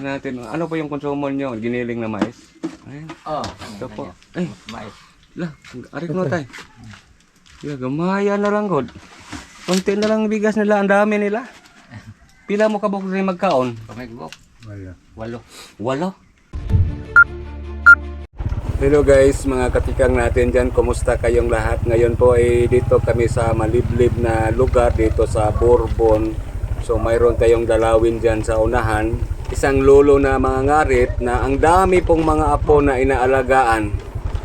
Tingnan natin. Ano po yung konsumo nyo? Giniling na mais? Ayan. Oh, Ito po. Ay, Mais. lah. Arik mo tayo. Yeah, gamaya na lang, God. Kunti na lang bigas nila. Ang dami nila. Pila mo kabuk rin magkaon? Pamigbok. Walo. Walo. Hello guys, mga katikang natin dyan. Kumusta kayong lahat? Ngayon po ay dito kami sa maliblib na lugar dito sa Bourbon. So mayroon tayong dalawin dyan sa unahan. Isang lolo na mga ngarit na ang dami pong mga apo na inaalagaan.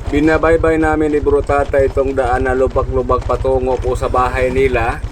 Binabaybay namin ni Bro Tata itong daan na lubak-lubak patungo po sa bahay nila.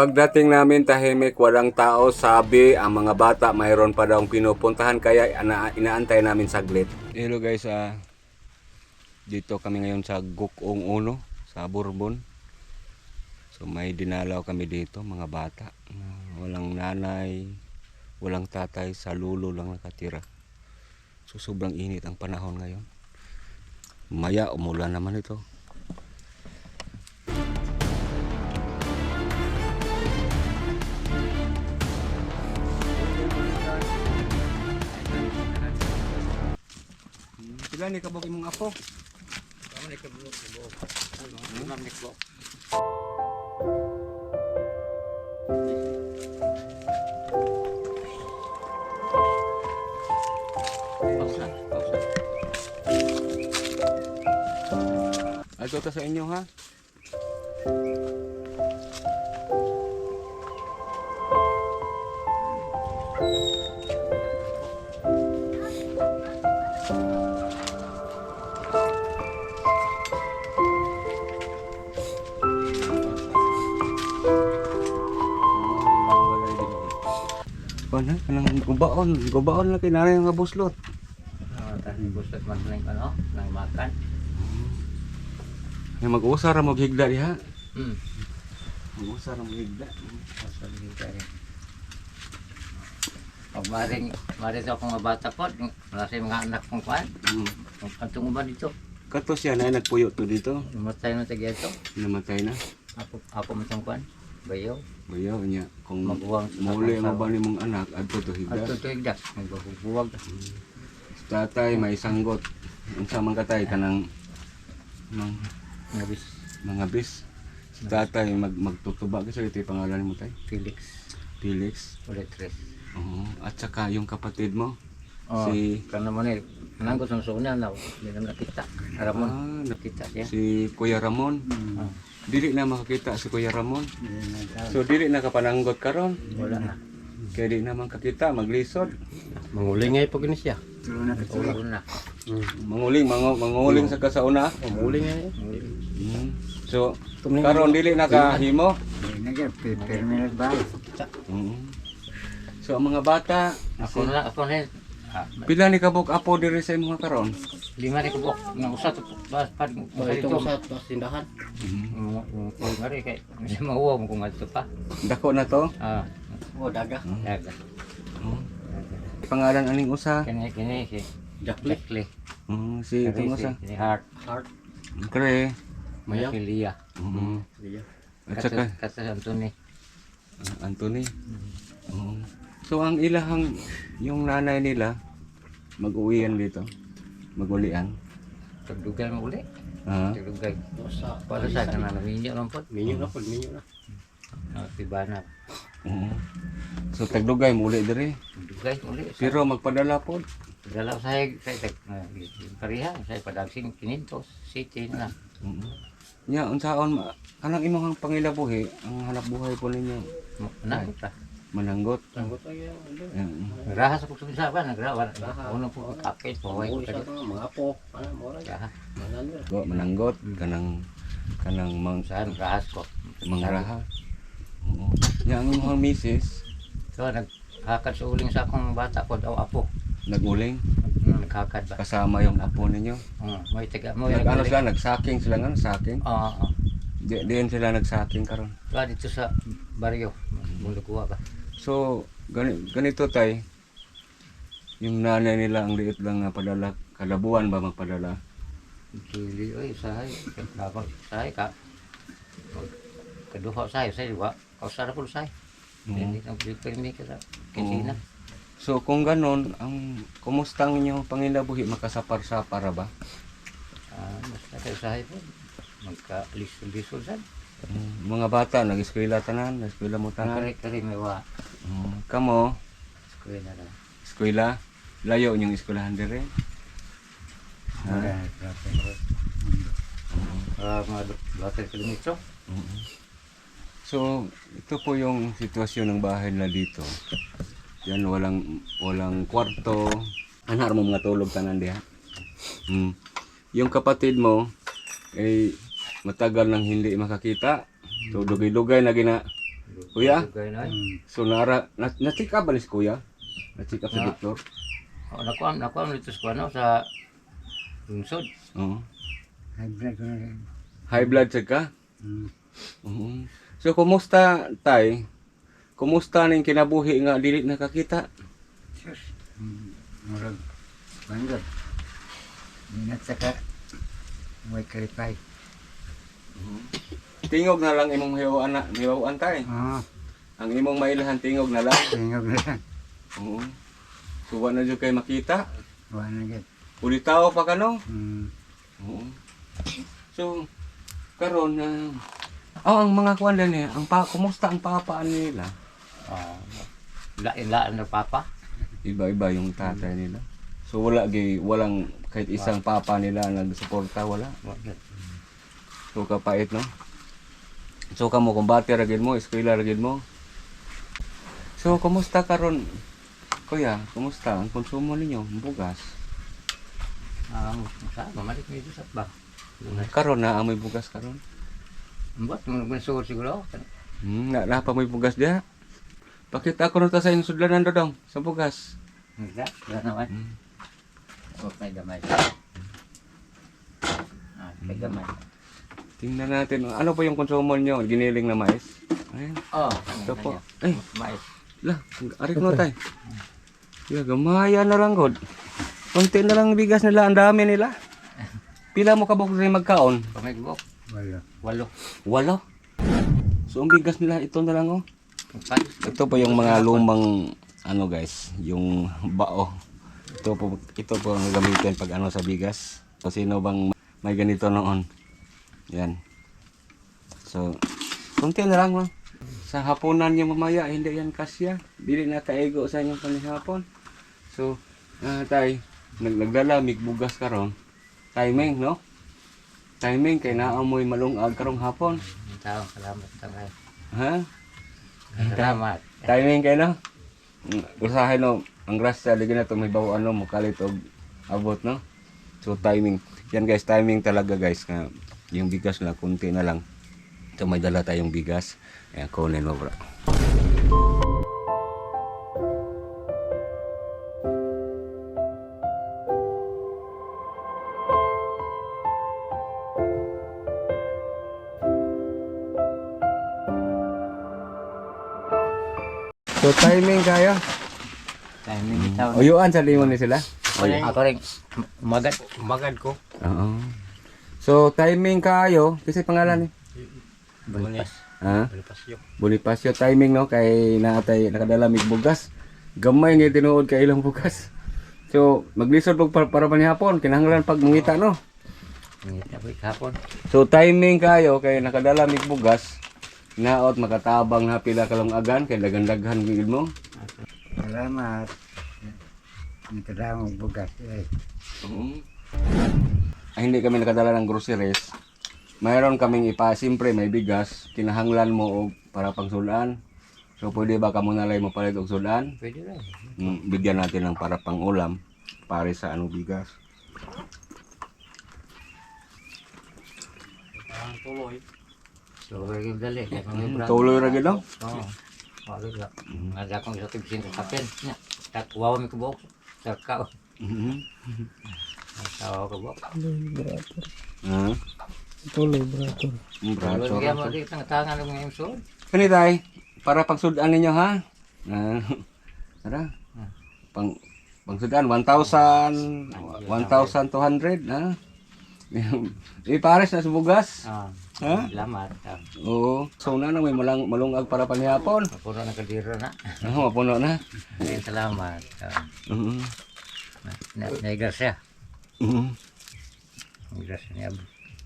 Pagdating namin tahimik, walang tao, sabi ang mga bata mayroon pa daw pinupuntahan kaya ina- inaantay namin saglit. Hello guys, ah dito kami ngayon sa Gukong Uno, sa Bourbon. So may dinalaw kami dito, mga bata. walang nanay, walang tatay, sa lulo lang nakatira. So sobrang init ang panahon ngayon. Maya, umulan naman ito. Sila ni kabog imong apo. Kamu ni keblok, keblok. Enam ni pausa. Ato ta sa inyo ha. Kana kanang gubaon, gubaon na kinara nga buslot. Ah, tadi busat man ano, nang makan. Nga mag-usar mo higda diha. Hmm. Mag-usar mo higda. Pasal kita ni. Pag maring, maring sa akong mga bata po, nasa yung mga anak kong kwan, Mm. ang tungubad dito, Kato siya na nagpuyo to dito. namatay na tagi ito, Namatay na. ako, ako mo kwan, bayaw, Bayaw niya kung Maguwang sa mauli kakang mo tao. ba nimong anak adto to higda. ito igdas, nagbabuwag, Si tatay may sanggot. Unsa man katay kanang mang nabis, mga bis. Si tatay mag magtutuba kasi ito pangalan mo tay. Felix, Felix. ulit tres. Oo. At saka yung kapatid mo. Oh, Si- kana mo ni, nanggol sa suna na, hindi na nakita, Ramon, Ah, na- nakita siya. si Kuya Ramon. Ah, Dili na makakita si Kuya Ramon. na, So dili na kapananggot karon. wala na. Kaya di naman kakita maglisod. Manguling nga po gini siya. Ulo na. Manguling mangu, manguling sa kasauna. Manguling nga eh. Mm. So karon dili na kahimo. Nag-permit ba? Mm. So ang mga bata, Ako na, ako na, ah, pila ni kabuk apo diri sa imong karon? lima ni kubok, nga usa to, bas, pad, Oh, ito ito. sa sa tindahan. Mm. Kung ngari kay, hindi mauwa mo kung ato pa. Dako na to. Ah, Oh, daga. daga. Pangalan aning usa? Kini, kini, si Jakli. Lekli. Mm, si Kani itong usa. si Heart. Heart. Kre. Mayaw. Si Lia. Mm. Iya. At saka Kasa, Anthony. ah, Anthony. Oo. So ang ilahang yung nanay nila mag-uwian dito. Magulian. Tagdugal mo uli. Ah. Tagdugal. Sa Para sa kana na minyo lang po. Minyo na po, minyo na. Ah, si Banat. Oo. So tagdugay muli diri. Tagdugal uli. Pero magpadala pod. Dala sa sa tag pareha sa padagsing kinintos city na. Oo. Nya unsaon ma kanang imong pangilabuhi ang hanap buhay po ninyo. Na ta. Mananggot. Tanggot ay ano. Yan. Rahas ako sa ba nagrawa. Uno po kapit po Uy, sa mga apo. Ano mo. Go, mananggot kanang kanang mang Saan rahas ko. mangraha. Oo. Yang ang mga misis So naghakad sa uling sa akong bata ko daw apo. naguling Naghakad ba? kasama yung apo ninyo. Oh, may taga mo Nag ano sila nagsaking sila nga saking. Oo. oo. Di diin sila nagsaking karon. Ba dito sa baryo. Mulukuha ba? So gani, ganito tay. Yung nanay nila ang liit lang na padala kada buwan ba magpadala? Dili oy sahay. Kapag sahay ka. Kaduha sahay sahay wa. Kausara po sahay. Hindi na pirmi ka sa. So kung ganon, ang kumusta ang inyong pangilabuhi makasapar-sapara ba? Ah, basta kayo sahay po. Magka-lisol-lisol saan. Mga bata nag-eskwela tanan, nag-eskwela mo tanan. Kari-kari may wa. Mm, kamo, Kuya na eskwela, layo yung eskwelahan dire. Ha? Ah, mga 2 kilometro. Mm. So, ito po yung sitwasyon ng bahay na dito. Yan, walang walang kwarto. Anar mo mga tulog tanan diha. Mm. Yung kapatid mo ay matagal nang hindi makakita. So, dugay-dugay na gina. Kuya? Dugay na eh. So, nara, na, na-check up ba ni si kuya? Na-check up sa Na. doktor? Oh, nakuha, nakuha dito sa ano, sa lungsod. Oo. High blood ko na High blood check ka? Oo. So, kumusta, tay? Kumusta ning kinabuhi nga dili nakakita? Sus. Murag. Bandod. Minat saka. May kalipay. Tingog na lang imong hiwaan na, hiwaan tay. Oo. Ang imong mailahan tingog na lang. Tingog na lang. Oo. So, na dyan kayo makita. Wala na gid. Uli tao pa ka no? Hmm. Oo. So, karon na Oh, ang mga kuan eh, ang pa kumusta ang papaan nila? Ah. Lain-lain na papa. Iba-iba yung tatay nila. So wala gay walang kahit isang papa nila nagsuporta wala. Wala. So kapait no. So kamo kumbate ra gid mo, eskwela ra gid mo. So kumusta karon? Kuya, kumusta ang konsumo ninyo? Ang Bugas. Ah, sa mamalik medyo sa ba. Karon na amoy bugas karon. Mbot mo nagsuot siguro. Hmm, na, na pa may bugas diha. Pakita ko na ta sa inyong sudlanan do dong sa bugas. Wala. Wala naman. Hmm. Huwag may gamay. Ah, may gamay. Tingnan natin ano pa yung konsumo niyo, giniling na mais. Ayun. Oh, Ito po. Ay, Mais. Lah, arik no tay. Ya, gamaya na lang god. Konti na lang bigas nila, ang dami nila. Pila mo kabok rin magkaon? Pamigbo. Walo. Walo. Walo. So ang bigas nila ito na lang oh. Ito po yung mga lumang ano guys, yung bao. Ito po ito po ang gamitin pag ano sa bigas. So sino bang may ganito noon? Yan. So, konti na lang oh. Sa hapunan niyo mamaya, hindi yan kasya. Dili na kaigo sa inyong panihapon. So, ah tay, nag nagdala mig bugas karon. Timing, no? Timing kay naamoy malungag karong hapon. Tao, salamat tayo. Ha? Salamat. Timing kay no? Usahay no, ang grasya lagi na to may bawo ano mo kalit og abot no. So timing. Yan guys, timing talaga guys nga yung bigas na kunti na lang. So may dala tayong bigas. Ayan, kunin mo bro. So timing kaya. Timing bitaw. Uyuan sa limon ni sila. Ako rin, magad. Magad ko. Oo. So timing kayo, kasi pangalan ni. Bulipas. Ha? Palipasyo. Bonifacio timing no kay naatay nakadala mig bugas. Gamay nga tinuod kay ilang bugas. So maglisod pag para, para manihapon kinahanglan pag mungita no. Ngit na po kapon. So timing kayo kay nakadala mig bugas. Naot makatabang na pila kalong agan kay daghan-daghan gid mo. Salamat. Nagkadamang bugas. Eh. Oo. Ay, hindi kami nakadala ng groceries. Mayroon kaming ipa, siyempre may bigas, kinahanglan mo og para pangsulaan. So pwede ba kamo na lang mapalit og sudan? Pwede rin. Mm, Bigyan natin ng para pang ulam, pare sa anong bigas. Parang tuloy. So, lagi dali. Mm. Tuloy ra gid? Oo. Wala ka. Ada akong isa tibsin sa kapin. Nya. Tak wawa mi kubok. Sarkaw. Mhm. Sarkaw ko bok. Ah, Tuloy, brato. ang braso. Wala kaya mo di tangan ng mga imso. Kani tay, para pang sudan ninyo ha. Ah, Tara. Pang pang sudan 1,000 1,200 ha. Eh pares na sa bugas. Ah. Ha? Salamat. Ah. Oo. So na nang may malang malungag para panghapon. Mapuno na kadiro na. Ah, mapuno na. Ayun, salamat. Ah. Mhm. Na, naigas siya. Mhm. Naigas niya.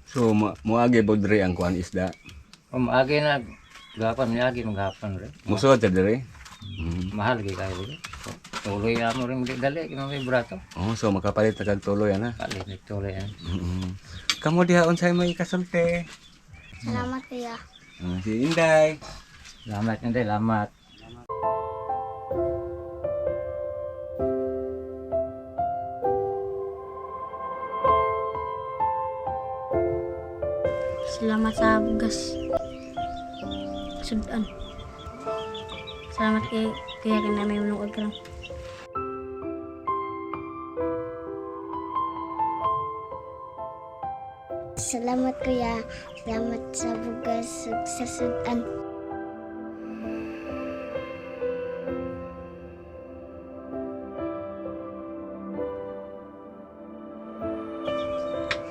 So mo moagi bodre ang kuan isda. Um, agi na. Gapan niya agi maghapon rin. Muso Mahal gay kayo rin. Tuloy na mo rin muli dali. Kaya may brato. Oh, so makapalit na tuloy ana. Kali, nagtuloy yan. Mhm. Kamu diha unsay may kasulti? Salamat kuya. Ah, si Inday. Salamat hindi, salamat. Salamat sa bugas. Sudan. Salamat kay kaya ka namin manungod ka lang. Salamat kuya. Salamat sa bugas sa Sudan.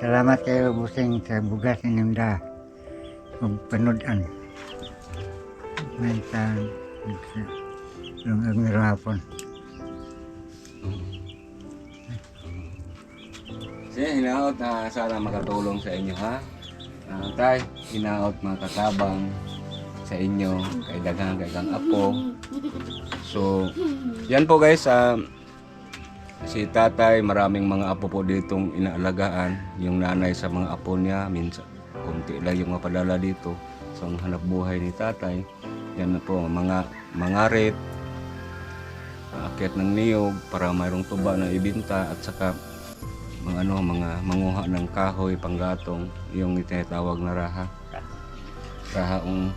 Salamat kayo busing sa bugas inyong ug panudan. May lungag nga hapon. Siya, hinaot na sana makatulong sa inyo ha. Ah, tay, hinaot mga sa inyo, kay daghang kay kang apo. So, yan po guys, ah, si tatay, maraming mga apo po ditong inaalagaan. Yung nanay sa mga apo niya, minsan, kunti lang yung mapadala dito. So, ang hanap buhay ni tatay, yan na po, mga mangarit, aakyat ng niyog para mayroong tuba na ibinta at saka mga ano mga manguha ng kahoy panggatong yung itinatawag na raha. Rahaong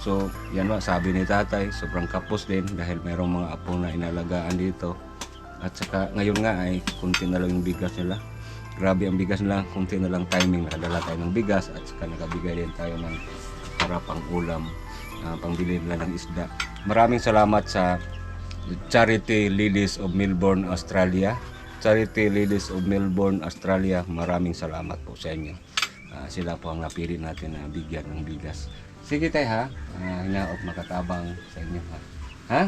so yan wa sabi ni tatay sobrang kapos din dahil mayroong mga apo na inalagaan dito. At saka ngayon nga ay kunti na lang yung bigas nila. Grabe ang bigas nila kunti na lang timing nakadala tayo ng bigas at saka nakabigay din tayo ng para pang ulam ah, pangbili nila ng isda maraming salamat sa Charity Ladies of Melbourne, Australia. Charity Ladies of Melbourne, Australia. Maraming salamat po sa inyo. Ah, sila po ang napili natin na bigyan ng bigas. Sige tayo ha. Uh, hinaot makatabang sa inyo ha. Ha?